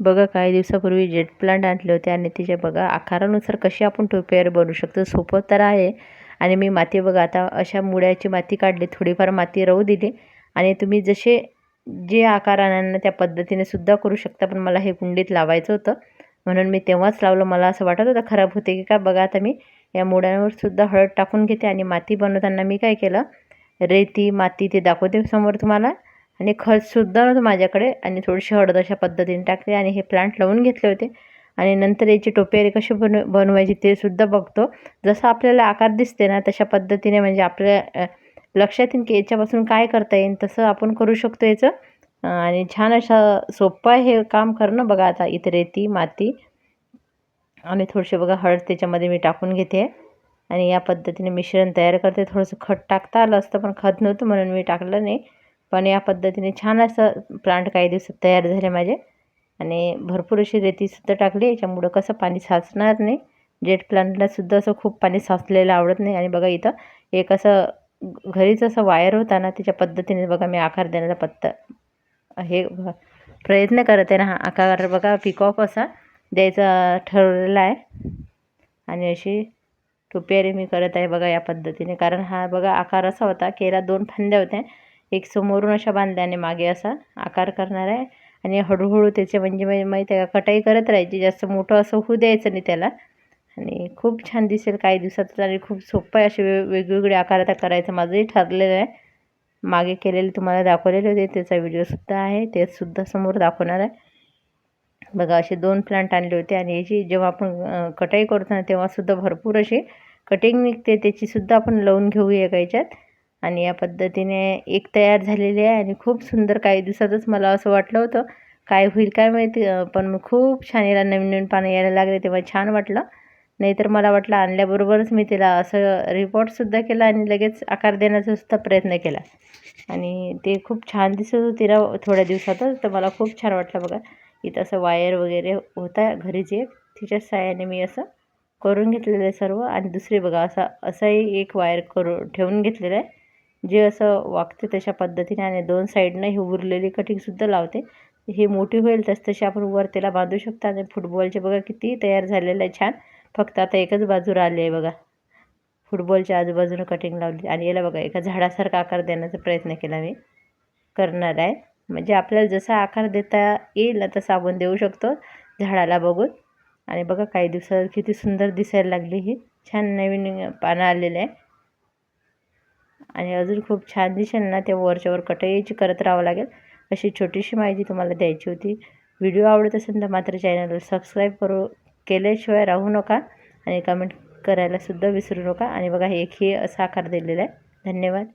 बघा काही दिवसापूर्वी जेट प्लांट आणले होते आणि तिच्या बघा आकारानुसार कशी आपण टोपेअर बनवू शकतो. सोपं तर आहे. आणि मी माती बघा आता अशा मुळ्याची माती काढली थोडीफार माती राहू दिली. आणि तुम्ही जसे जे आकार आणा त्या पद्धतीने सुद्धा करू शकता पण मला हे कुंडीत लावायचं होतं. म्हणून मी तेव्हाच लावलं. मला असं वाटत होतं खराब होते की का बघा आता मी या मुळ्यांवर सुद्धा हळद टाकून घेते आणि माती बनवताना मी काय केलं? रेती माती ते दाखवते समोर तुम्हाला. आणि खतसुद्धा नव्हतं माझ्याकडे आणि थोडीशी हळद अशा पद्धतीने टाकते आणि हे प्लांट लावून घेतले होते. आणि नंतर याची टोपेरी कशी बनव बनवायची ते सुद्धा बघतो. जसं आपल्याला आकार दिसते ना तशा पद्धतीने म्हणजे आपल्या लक्षात येईल की याच्यापासून काय करता येईल तसं आपण करू शकतो याचं. आणि छान असं सोपं आहे हे काम करणं. बघा आता इथे रेती माती. आणि थोडीशी बघा हळद त्याच्यामध्ये मी टाकून घेते. आणि या पद्धतीने मिश्रण तयार करते. थोडंसं खत टाकता आलं असतं पण खत नव्हतं म्हणून मी टाकलं नाही. पण या पद्धतीने छान असं प्लांट काही दिवसात तयार झाले माझे. आणि भरपूर अशी रेतीसुद्धा टाकली. याच्यामुळं कसं पाणी साचणार नाही. जेट प्लांटलासुद्धा असं खूप पाणी साचलेलं आवडत नाही. आणि बघा इथं एक असं घरीच असं वायर होता ना त्याच्या पद्धतीने बघा मी आकार देण्याचा पत्ता हे प्रयत्न करत आहे ना हा आकार. बघा पिकॉक असा द्यायचा ठरवलेला आहे. आणि अशी टोपियारी मी करत आहे बघा या पद्धतीने. कारण हा बघा आकार असा होता केला दोन फांद्या होत्या. एक समोरून अशा बांधल्याने मागे असा आकार करणार आहे. आणि हळूहळू त्याचे म्हणजे माहिती आहे का कटाई करत राहायची. जास्त मोठं असं होऊ द्यायचं नाही त्याला. आणि खूप छान दिसेल काही दिवसातच आणि खूप सोपं आहे असे वे वेगवेगळे आकार आता करायचं. माझंही ठरलेलं आहे. मागे केलेले तुम्हाला दाखवलेले होते. त्याचा व्हिडिओसुद्धा आहे. तेसुद्धा समोर दाखवणार आहे. बघा असे दोन प्लांट आणले होते. आणि याची जेव्हा आपण कटाई करतो ना तेव्हासुद्धा भरपूर अशी कटिंग निघते. त्याचीसुद्धा आपण लावून घेऊया याच्यात? आणि या पद्धतीने एक तयार झालेली आहे आणि खूप सुंदर काही दिवसातच मला असं वाटलं होतं. काय होईल काय माहिती पण खूप छान याला नवीन नवीन पानं यायला लागले तेव्हा छान वाटलं. नाहीतर मला वाटलं आणल्याबरोबरच मी तिला असं रिपोर्टसुद्धा केला आणि लगेच आकार देण्याचासुद्धा प्रयत्न केला. आणि ते खूप छान दिसत होतं तिला थोड्या दिवसातच तर मला खूप छान वाटलं बघा. इथं असं वायर वगैरे होता घरी एक. तिच्या साह्याने मी असं करून घेतलेलं आहे सर्व. आणि दुसरी बघा असा असाही एक वायर करू ठेवून घेतलेलं आहे. जे असं वागते तशा पद्धतीने आणि दोन साईडनं हे उरलेली कटिंगसुद्धा लावते. हे मोठी होईल तस तशी आपण वर त्याला बांधू शकतो आणि फुटबॉलचे बघा किती तयार झालेलं आहे छान. फक्त आता एकच बाजू राहिली आहे बघा. फुटबॉलच्या आजूबाजूनं कटिंग लावली. आणि याला बघा एका झाडासारखा आकार देण्याचा प्रयत्न केला मी. करणार आहे. म्हणजे आपल्याला जसा आकार देता येईल ना तसा आपण देऊ शकतो झाडाला बघून. आणि बघा काही दिवसात किती सुंदर दिसायला लागली ही. छान नवीन पानं आलेले आहे. आणि अजून खूप छान दिसेल ना ते वरच्यावर कटईची करत राहावं लागेल. अशी छोटीशी माहिती तुम्हाला द्यायची होती. व्हिडिओ आवडत असेल तर मात्र चॅनलला सबस्क्राईब करू केल्याशिवाय राहू नका आणि कमेंट करायलासुद्धा विसरू नका. आणि बघा एक हे असा आकार दिलेला आहे. धन्यवाद.